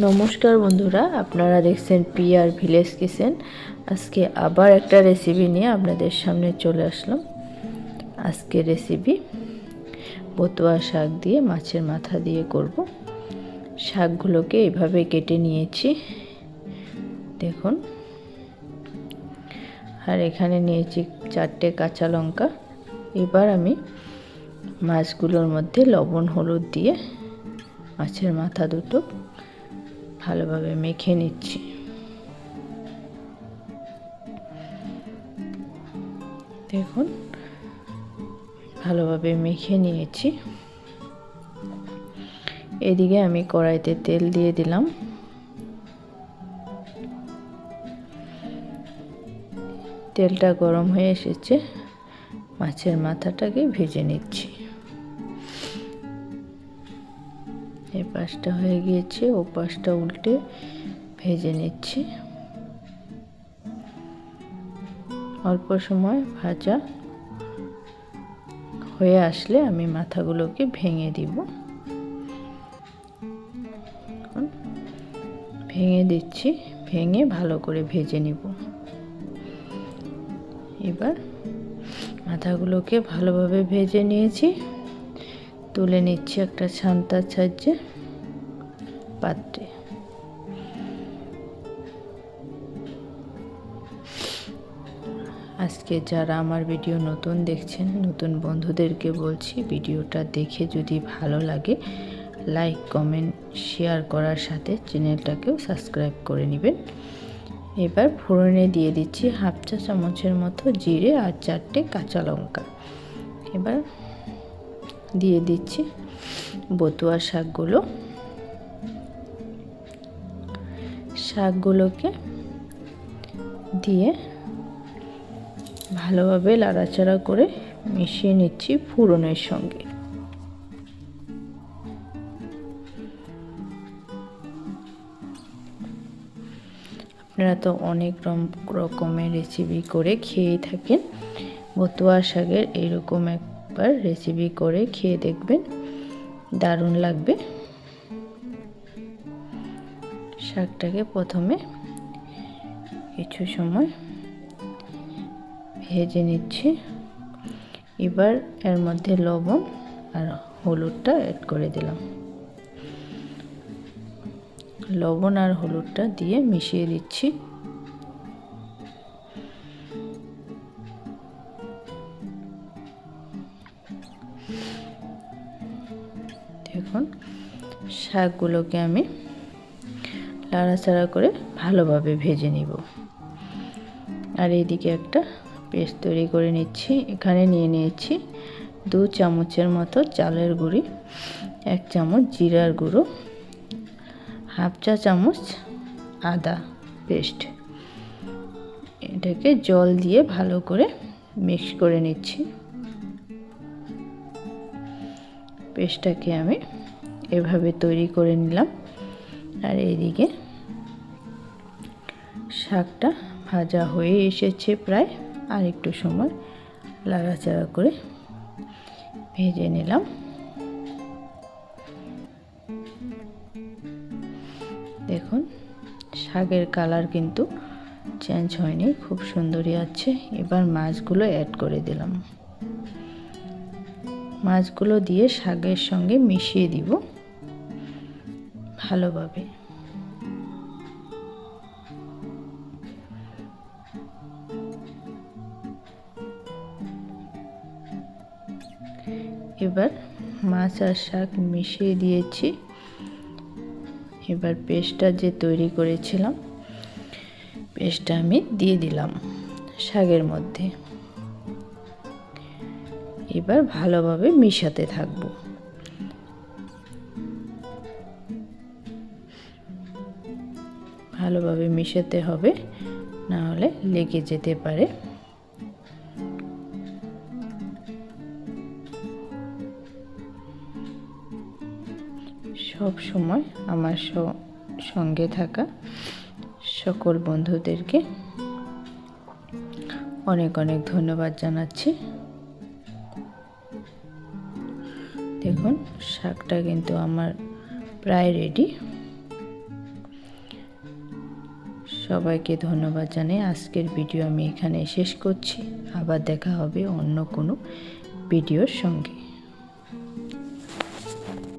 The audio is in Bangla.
নমস্কার বন্ধুরা, আপনারা দেখছেন পিআর ভিলেজ কিচেন। আজকে আবার একটা রেসিপি নিয়ে আপনাদের সামনে চলে আসলাম। আজকে রেসিপি বতুয়া শাক দিয়ে, মাছের মাথা দিয়ে করব। শাকগুলোকে এভাবে কেটে নিয়েছি। দেখুন। আর এখানে নিয়েছি চারটে কাঁচা লঙ্কা। এবার আমি মাছগুলোর মধ্যে লবণ, হলুদ দিয়ে মাছের মাথা দুটো ভালোভাবে মেখে নিচ্ছি। দেখুন, ভালোভাবে মেখে নিয়েছি। এদিকে আমি কড়াইতে তেল দিয়ে দিলাম। তেলটা গরম হয়ে এসেছে। মাছের মাথাটাকে ভেজে নিচ্ছি। এই পাশটা হয়ে গিয়েছে, ও পাশটা উল্টে ভেজে নিচ্ছি। অল্প সময় ভাজা হয়ে আসলে আমি মাথাগুলোকে ভেঙে দিব। ভেঙে দিচ্ছি, ভেঙে ভালো করে ভেজে নিব। এবার মাথাগুলোকে ভালোভাবে ভেজে নিয়েছি। তুলে নিচ্ছি একটা ছান্তার সাহায্যে পাত্রে। আজকে যারা আমার ভিডিও নতুন দেখছেন, নতুন বন্ধুদেরকে বলছি ভিডিওটা দেখে যদি ভালো লাগে, লাইক, কমেন্ট, শেয়ার করার সাথে চ্যানেলটাকেও সাবস্ক্রাইব করে নেবেন। এবার ফোড়নে দিয়ে দিচ্ছি হাফ চা চামচের মতো জিরে আর চারটে কাঁচা লঙ্কা। এবার দিয়ে দিচ্ছি বতুয়া শাকগুলো। শাকগুলোকে দিয়ে ভালোভাবে লাড়াচাড়া করে মিশিয়ে নিচ্ছি ফুরনের সঙ্গে। আপনারা তো অনেক রকমের রেসিপি করে খেয়েই থাকেন। বতুয়া শাকের এইরকম একবার রেসিপি করে খেয়ে দেখবেন। দারুণ লাগবে। শাকটাকে প্রথমে কিছু সময় ভেজে নিচ্ছি। এবার এর মধ্যে লবণ আর হলুদটা অ্যাড করে দিলাম। লবণ আর হলুদটা দিয়ে মিশিয়ে দিচ্ছি। দেখুন শাকগুলোকে আমি লাড়াচাড়া করে ভালোভাবে ভেজে নিব। আর এইদিকে একটা পেস্ট তৈরি করে নিচ্ছি। এখানে নিয়ে নিয়েছি দু চামচের মতো চালের গুঁড়ি, এক চামচ জিরার গুঁড়ো, হাফ চা চামচ আদা পেস্ট। এটাকে জল দিয়ে ভালো করে মিক্স করে নিচ্ছি। পেস্টটাকে আমি এভাবে তৈরি করে নিলাম। আর এইদিকে শাকটা ভাজা হয়ে এসেছে প্রায়। আর একটু সময় লাড়াচাড়া করে ভেজে নিলাম। দেখুন, শাকের কালার কিন্তু চেঞ্জ হয়নি, খুব সুন্দরই আছে। এবার মাছগুলো অ্যাড করে দিলাম। মাছগুলো দিয়ে শাকের সঙ্গে মিশিয়ে দিব ভালোভাবে। এবার মাছ আর শাক মিশিয়ে দিয়েছি। এবার পেস্টটা যে তৈরি করেছিলাম, পেস্টটা আমি দিয়ে দিলাম শাকের মধ্যে। এবার ভালোভাবে মিশাতে থাকব। ভালোভাবে মিশাতে হবে, না হলে লেগে যেতে পারে। সব সময় আমার সঙ্গে থাকা সকল বন্ধুদেরকে অনেক অনেক ধন্যবাদ জানাচ্ছি। দেখুন, শাকটা কিন্তু আমার প্রায় রেডি সবাইকে ধন্যবাদ জানাই আজকের ভিডিও আমি এখানে শেষ করছি। আবার দেখা হবে অন্য কোনো ভিডিওর সঙ্গে।